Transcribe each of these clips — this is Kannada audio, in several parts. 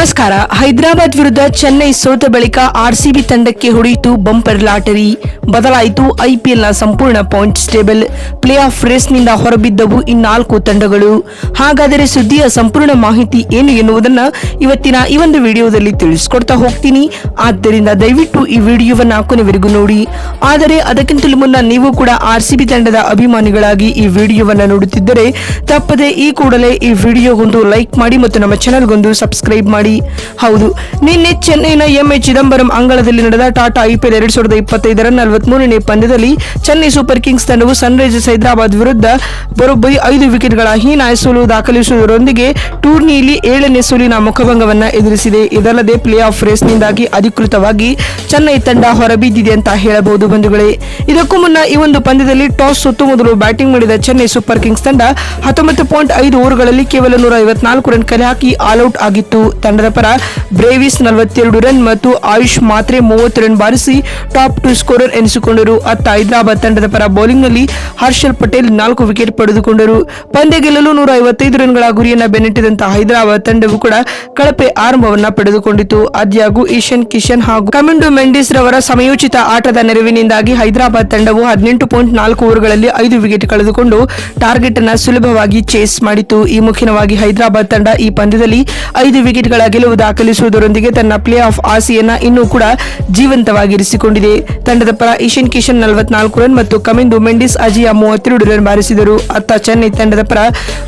más ನಮಸ್ಕಾರ ಹೈದರಾಬಾದ್ ವಿರುದ್ಧ ಚೆನ್ನೈ ಸೋತ ಬಳಿಕ ಆರ್ಸಿಬಿ ತಂಡಕ್ಕೆ ಹೊಡೆಯಿತು ಬಂಪರ್ ಲಾಟರಿ. ಬದಲಾಯಿತು ಐಪಿಎಲ್ನ ಸಂಪೂರ್ಣ ಪಾಯಿಂಟ್ಸ್ ಟೇಬಲ್. ಪ್ಲೇ ಆಫ್ ರೇಸ್ನಿಂದ ಹೊರಬಿದ್ದವು ಇನ್ನಾಲ್ಕು ತಂಡಗಳು. ಹಾಗಾದರೆ ಸುದ್ದಿಯ ಸಂಪೂರ್ಣ ಮಾಹಿತಿ ಏನು ಎನ್ನುವುದನ್ನು ಇವತ್ತಿನ ಈ ಒಂದು ವಿಡಿಯೋದಲ್ಲಿ ತಿಳಿಸ್ಕೊಡ್ತಾ ಹೋಗ್ತೀನಿ. ಆದ್ದರಿಂದ ದಯವಿಟ್ಟು ಈ ವಿಡಿಯೋವನ್ನು ಕೊನೆವರೆಗೂ ನೋಡಿ. ಆದರೆ ಅದಕ್ಕಿಂತಲೂ ಮುನ್ನ ನೀವು ಕೂಡ ಆರ್ಸಿಬಿ ತಂಡದ ಅಭಿಮಾನಿಗಳಾಗಿ ಈ ವಿಡಿಯೋವನ್ನು ನೋಡುತ್ತಿದ್ದರೆ ತಪ್ಪದೆ ಈ ಕೂಡಲೇ ಈ ವಿಡಿಯೋಗೊಂದು ಲೈಕ್ ಮಾಡಿ ಮತ್ತು ನಮ್ಮ ಚಾನಲ್ಗೊಂದು ಸಬ್ಸ್ಕ್ರೈಬ್ ಮಾಡಿ. ಹೌದು. ನಿನ್ನೆ ಚೆನ್ನೈನ ಎಂಎ ಚಿದಂಬರಂ ಅಂಗಳದಲ್ಲಿ ನಡೆದ ಟಾಟಾ ಐಪಿಎಲ್ ಎರಡ್ ಸಾವಿರದ ಇಪ್ಪತ್ತೈದರ ನಲವತ್ಮೂರನೇ ಪಂದ್ಯದಲ್ಲಿ ಚೆನ್ನೈ ಸೂಪರ್ ಕಿಂಗ್ಸ್ ತಂಡವು ಸನ್ರೈಸರ್ಸ್ ಹೈದರಾಬಾದ್ ವಿರುದ್ಧ ಬರೋಬ್ಬರಿ ಐದು ವಿಕೆಟ್ಗಳ ಹೀನಾಯ ಸೋಲು ದಾಖಲಿಸುವುದರೊಂದಿಗೆ ಟೂರ್ನಿಯಲ್ಲಿ ಏಳನೇ ಸೋಲಿನ ಮುಖಭಂಗವನ್ನು ಎದುರಿಸಿದೆ. ಇದಲ್ಲದೆ ಪ್ಲೇ ಆಫ್ ರೇಸ್ನಿಂದಾಗಿ ಅಧಿಕೃತವಾಗಿ ಚೆನ್ನೈ ತಂಡ ಹೊರಬಿದ್ದಿದೆ ಅಂತ ಹೇಳಬಹುದು ಬಂಧುಗಳೇ. ಇದಕ್ಕೂ ಮುನ್ನ ಈ ಒಂದು ಪಂದ್ಯದಲ್ಲಿ ಟಾಸ್ ಸುತ್ತು ಮೊದಲು ಬ್ಯಾಟಿಂಗ್ ಮಾಡಿದ ಚೆನ್ನೈ ಸೂಪರ್ ಕಿಂಗ್ಸ್ ತಂಡ ಹತ್ತೊಂಬತ್ತು ಪಾಯಿಂಟ್ ಐದು ಓವರ್ಗಳಲ್ಲಿ ಕೇವಲ ನೂರ ಐವತ್ನಾಲ್ಕು ರನ್ ಕಲೆ ಹಾಕಿ ಆಲ್ಔಟ್ ಆಗಿತ್ತು. ತಂಡದ ಪರ ಬ್ರೇವಿಸ್ ನಲವತ್ತೆರಡು ರನ್ ಮತ್ತು ಆಯುಷ್ ಮಾತ್ರೆ ಮೂವತ್ತು ರನ್ ಬಾರಿಸಿ ಟಾಪ್ ಟು ಸ್ಕೋರರ್ ಎನಿಸಿಕೊಂಡರು. ಅತ್ತ ಹೈದರಾಬಾದ್ ತಂಡದ ಪರ ಬೌಲಿಂಗ್ನಲ್ಲಿ ಹರ್ಷಲ್ ಪಟೇಲ್ ನಾಲ್ಕು ವಿಕೆಟ್ ಪಡೆದುಕೊಂಡರು. ಪಂದ್ಯ ಗೆಲ್ಲಲು ನೂರ ಐವತ್ತೈದು ರನ್ಗಳ ಗುರಿಯನ್ನು ಬೆನ್ನಟ್ಟಿದಂತ ಹೈದರಾಬಾದ್ ತಂಡವು ಕೂಡ ಕಳಪೆ ಆರಂಭವನ್ನ ಪಡೆದುಕೊಂಡಿತು. ಆದ್ಯಾಗೂ ಈಶನ್ ಕಿಶನ್ ಹಾಗೂ ಕಮಿಂಡು ಮೆಂಡಿಸ್ ರವರ ಸಮಯೋಚಿತ ಆಟದ ನೆರವಿನಿಂದಾಗಿ ಹೈದರಾಬಾದ್ ತಂಡವು ಹದಿನೆಂಟು ಪಾಯಿಂಟ್ ನಾಲ್ಕು ಓವರ್ಗಳಲ್ಲಿ ಐದು ವಿಕೆಟ್ ಕಳೆದುಕೊಂಡು ಟಾರ್ಗೆಟ್ ಅನ್ನು ಸುಲಭವಾಗಿ ಚೇಸ್ ಮಾಡಿತು. ಈ ಮುಖ್ಯವಾಗಿ ಹೈದರಾಬಾದ್ ತಂಡ ಈ ಪಂದ್ಯದಲ್ಲಿ ಐದು ವಿಕೆಟ್ಗಳ ದಾಖಲಿಸುವುದರೊಂದಿಗೆ ತನ್ನ ಪ್ಲೇ ಆಫ್ ಆಸೆಯನ್ನ ಇನ್ನೂ ಕೂಡ ಜೀವಂತವಾಗಿರಿಸಿಕೊಂಡಿದೆ. ತಂಡದ ಪರ ಇಶನ್ ಕಿಶನ್ ನಲವತ್ನಾಲ್ಕು ರನ್ ಮತ್ತು ಕಮಿಂದು ಮೆಂಡಿಸ್ ಅಜಿಯಾ ಮೂವತ್ತೆರಡು ರನ್ ಬಾರಿಸಿದರು. ಅತ್ತ ಚೆನ್ನೈ ತಂಡದ ಪರ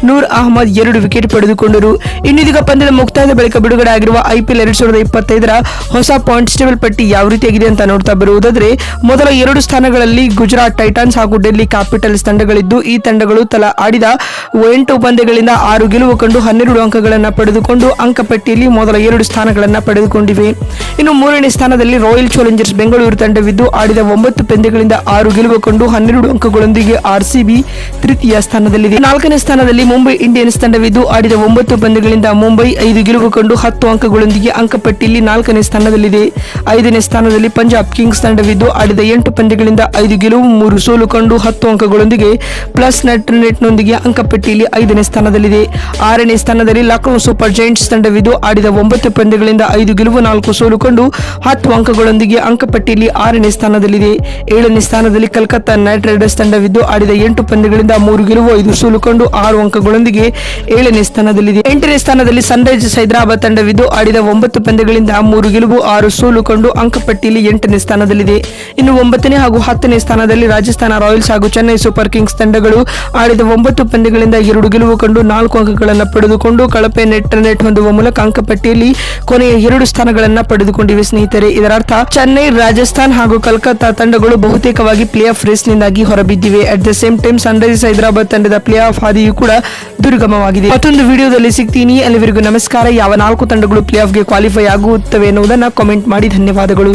ನೂರ್ ಅಹಮದ್ ಎರಡು ವಿಕೆಟ್ ಪಡೆದುಕೊಂಡರು. ಇನ್ನಿದೀಗ ಪಂದ್ಯದ ಮುಕ್ತಾಯದ ಬಳಿಕ ಬಿಡುಗಡೆ ಆಗಿರುವ ಐಪಿಎಲ್ ಎರಡ್ ಸಾವಿರದ ಇಪ್ಪತ್ತೈದರ ಹೊಸ ಪಾಯಿಂಟ್ಸ್ ಟೇಬಲ್ ಪಟ್ಟಿ ಯಾವ ರೀತಿಯಾಗಿದೆ ಅಂತ ನೋಡ್ತಾ ಬರುವುದಾದ್ರೆ, ಮೊದಲ ಎರಡು ಸ್ಥಾನಗಳಲ್ಲಿ ಗುಜರಾತ್ ಟೈಟನ್ಸ್ ಹಾಗೂ ಡೆಲ್ಲಿ ಕ್ಯಾಪಿಟಲ್ಸ್ ತಂಡಗಳಿದ್ದು, ಈ ತಂಡಗಳು ತಲಾ ಆಡಿದ ಎಂಟು ಪಂದ್ಯಗಳಿಂದ ಆರು ಗೆಲುವು ಕಂಡು ಹನ್ನೆರಡು ಅಂಕಗಳನ್ನು ಪಡೆದುಕೊಂಡು ಅಂಕಪಟ್ಟಿಯಲ್ಲಿ ಮೊದಲ ಎರಡು ಸ್ಥಾನಗಳನ್ನು ಪಡೆದುಕೊಂಡಿವೆ. ಇನ್ನು ಮೂರನೇ ಸ್ಥಾನದಲ್ಲಿ ರಾಯಲ್ ಚಾಲೆಂಜರ್ಸ್ ಬೆಂಗಳೂರು ತಂಡವಿದ್ದು ಆಡಿದ ಒಂಬತ್ತು ಪಂದ್ಯಗಳಿಂದ ಆರು ಗೆಲುವು ಕಂಡು ಹನ್ನೆರಡು ಅಂಕಗಳೊಂದಿಗೆ ಆರ್ಸಿಬಿ ತೃತೀಯ ಸ್ಥಾನದಲ್ಲಿದೆ. ನಾಲ್ಕನೇ ಸ್ಥಾನದಲ್ಲಿ ಮುಂಬೈ ಇಂಡಿಯನ್ಸ್ ತಂಡವಿದ್ದು ಆಡಿದ ಒಂಬತ್ತು ಪಂದ್ಯಗಳಿಂದ ಮುಂಬೈ ಐದು ಗೆಲುವು ಕಂಡು ಹತ್ತು ಅಂಕಗಳೊಂದಿಗೆ ಅಂಕಪಟ್ಟಿಯಲ್ಲಿ ನಾಲ್ಕನೇ ಸ್ಥಾನದಲ್ಲಿದೆ. ಐದನೇ ಸ್ಥಾನದಲ್ಲಿ ಪಂಜಾಬ್ ಕಿಂಗ್ಸ್ ತಂಡವಿದ್ದು ಆಡಿದ ಎಂಟು ಪಂದ್ಯಗಳಿಂದ ಐದು ಗೆಲುವು, ಮೂರು ಸೋಲು ಕಂಡು ಹತ್ತು ಅಂಕಗಳೊಂದಿಗೆ ಪ್ಲಸ್ ನೆಟ್ ನೆಟ್ನೊಂದಿಗೆ ಅಂಕಪಟ್ಟಿಯಲ್ಲಿ ಐದನೇ ಸ್ಥಾನದಲ್ಲಿದೆ. ಆರನೇ ಸ್ಥಾನದಲ್ಲಿ ಲಕ್ನೋ ಸೂಪರ್ ಜೈಂಟ್ಸ್ ತಂಡವಿದ್ದು ಆಡಿದ ಒಂಬತ್ತು ಪಂದ್ಯಗಳಿಂದ ಐದು ಗೆಲುವು, ನಾಲ್ಕು ಸೋಲು ಕಂಡು ಹತ್ತು ಅಂಕಗಳೊಂದಿಗೆ ಅಂಕಪಟ್ಟಿಯಲ್ಲಿ ಆರನೇ ಸ್ಥಾನದಲ್ಲಿದೆ. ಏಳನೇ ಸ್ಥಾನದಲ್ಲಿ ಕಲ್ಕತ್ತಾ ನೈಟ್ ರೈಡರ್ಸ್ ತಂಡವಿದ್ದು ಆಡಿದ ಎಂಟು ಪಂದ್ಯಗಳಿಂದ ಮೂರು ಗೆಲುವು, ಐದು ಸೋಲು ಕಂಡು ಆರು ಅಂಕಗಳೊಂದಿಗೆ ಏಳನೇ ಸ್ಥಾನದಲ್ಲಿದೆ. ಎಂಟನೇ ಸ್ಥಾನದಲ್ಲಿ ಸನ್ರೈಸರ್ಸ್ ಹೈದರಾಬಾದ್ ತಂಡವಿದ್ದು ಆಡಿದ ಒಂಬತ್ತು ಪಂದ್ಯಗಳಿಂದ ಮೂರು ಗೆಲುವು, ಆರು ಸೋಲು ಕಂಡು ಅಂಕಪಟ್ಟಿಯಲ್ಲಿ ಎಂಟನೇ ಸ್ಥಾನದಲ್ಲಿದೆ. ಇನ್ನು ಒಂಬತ್ತನೇ ಹಾಗೂ ಹತ್ತನೇ ಸ್ಥಾನದಲ್ಲಿ ರಾಜಸ್ಥಾನ ರಾಯಲ್ಸ್ ಹಾಗೂ ಚೆನ್ನೈ ಸೂಪರ್ ಕಿಂಗ್ಸ್ ತಂಡಗಳು ಆಡಿದ ಒಂಬತ್ತು ಪಂದ್ಯಗಳಿಂದ ಎರಡು ಗೆಲುವು ಕಂಡು ನಾಲ್ಕು ಅಂಕಗಳನ್ನು ಪಡೆದುಕೊಂಡು ಕಳಪೆ ನೆಟ್ ನೆಟ್ ಹೊಂದುವ ಮೂಲಕ ಅಂಕಪಟ್ಟಿಯಲ್ಲಿ ಕೊನೆಯ ಎರಡು ಸ್ಥಾನಗಳನ್ನು ಪಡೆದುಕೊಂಡಿವೆ ಸ್ನೇಹಿತರೆ. ಇದರರ್ಥ, ಚೆನ್ನೈ, ರಾಜಸ್ಥಾನ್ ಹಾಗೂ ಕಲ್ಕತ್ತಾ ತಂಡಗಳು ಬಹುತೇಕವಾಗಿ ಪ್ಲೇ ಆಫ್ ರೇಸ್ನಿಂದಾಗಿ ಹೊರಬಿದ್ದಿವೆ. At the same time Sunrisers Hyderabad ತಂಡದ ಪ್ಲೇ ಆಫ್ ಹಾದಿಯೂ ಕೂಡ ದುರ್ಗಮವಾಗಿದೆ. ಮತ್ತೊಂದು ವಿಡಿಯೋದಲ್ಲಿ ಸಿಗ್ತೀನಿ. ಅಲ್ಲಿವರೆಗೂ ನಮಸ್ಕಾರ. ಯಾವ ನಾಲ್ಕು ತಂಡಗಳು ಪ್ಲೇ ಆಫ್ಗೆ ಕ್ವಾಲಿಫೈ ಆಗುತ್ತವೆ ಎನ್ನುವುದನ್ನು ಕಾಮೆಂಟ್ ಮಾಡಿ. ಧನ್ಯವಾದಗಳು.